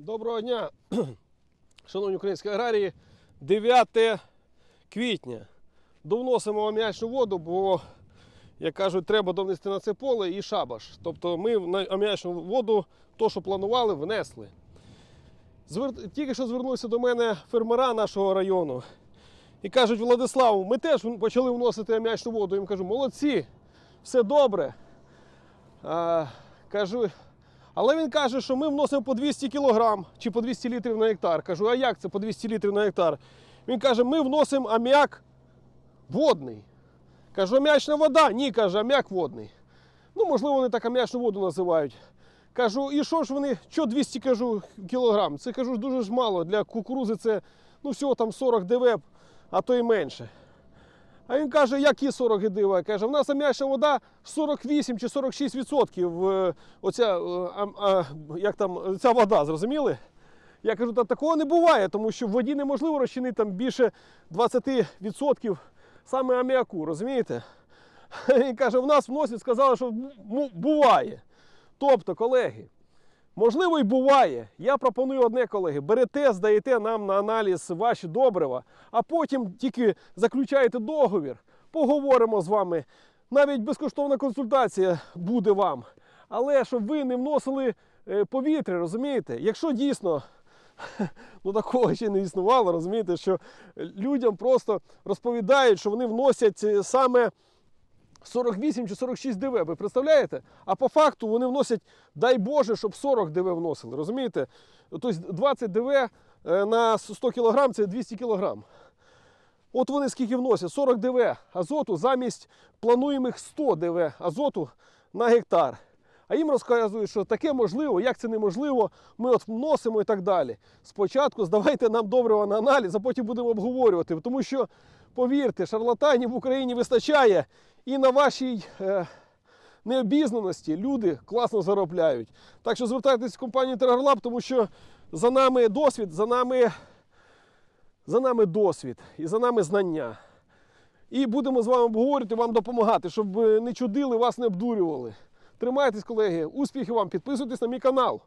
Доброго дня, шановні українські аграрії. 9 квітня. Довносимо аміачну воду, бо, як кажуть, треба довнести на це поле і шабаш. Тобто ми на аміачну воду, то, що планували, внесли. Звер... Тільки що звернувся до мене фермера нашого району і кажуть, Владислав, ми теж почали вносити аміачну воду. Я їм кажу, молодці, все добре. А, кажу, але він каже, що ми вносимо по 200 кг чи по 200 літрів на гектар. Кажу, а як це по 200 літрів на гектар? Він каже, ми вносимо аміак водний. Кажу, аміачна вода? Ні, каже, аміак водний. Ну, можливо, вони так аміачну воду називають. Кажу, і що ж вони, що 200 кажу, кілограм? Це кажу, дуже ж мало. Для кукурузи це ну, всього там 40 ДВ, а то й менше. А він каже, які 40 гидива? Каже, в нас аміачна вода 48 чи 46 відсотків. е, Оця, е, ам- а, як там, ця вода, зрозуміли? Я кажу, та такого не буває, тому що в воді неможливо розчинити там більше 20% саме аміаку, розумієте? Він каже, в нас вносять, сказали, що буває. Тобто, колеги, Можливо, і буває. Я пропоную одне, колеги. Берете, здаєте нам на аналіз ваші добрива, а потім тільки заключаєте договір, поговоримо з вами. Навіть безкоштовна консультація буде вам. Але щоб ви не вносили е, повітря, розумієте? Якщо дійсно ну такого ще не існувало, розумієте, що людям просто розповідають, що вони вносять е, саме 48 чи 46 ДВ, ви представляєте? А по факту вони вносять, дай Боже, щоб 40 ДВ вносили, розумієте? Тобто 20 ДВ е, на 100 кг це 200 кг. От вони скільки вносять? 40 ДВ азоту замість плануємих 100 ДВ азоту на гектар. А їм розказують, що таке можливо, як це неможливо, ми от вносимо і так далі. Спочатку здавайте нам добрива на аналіз, а потім будемо обговорювати. Тому що, повірте, шарлатанів в Україні вистачає, і на вашій е, необізнаності люди класно заробляють. Так що звертайтесь в компанію Терагарлаб, тому що за нами досвід, за нами, за нами досвід і за нами знання. І будемо з вами обговорювати, вам допомагати, щоб е, не чудили, вас не обдурювали. Тримайтесь, колеги, успіхів вам, підписуйтесь на мій канал.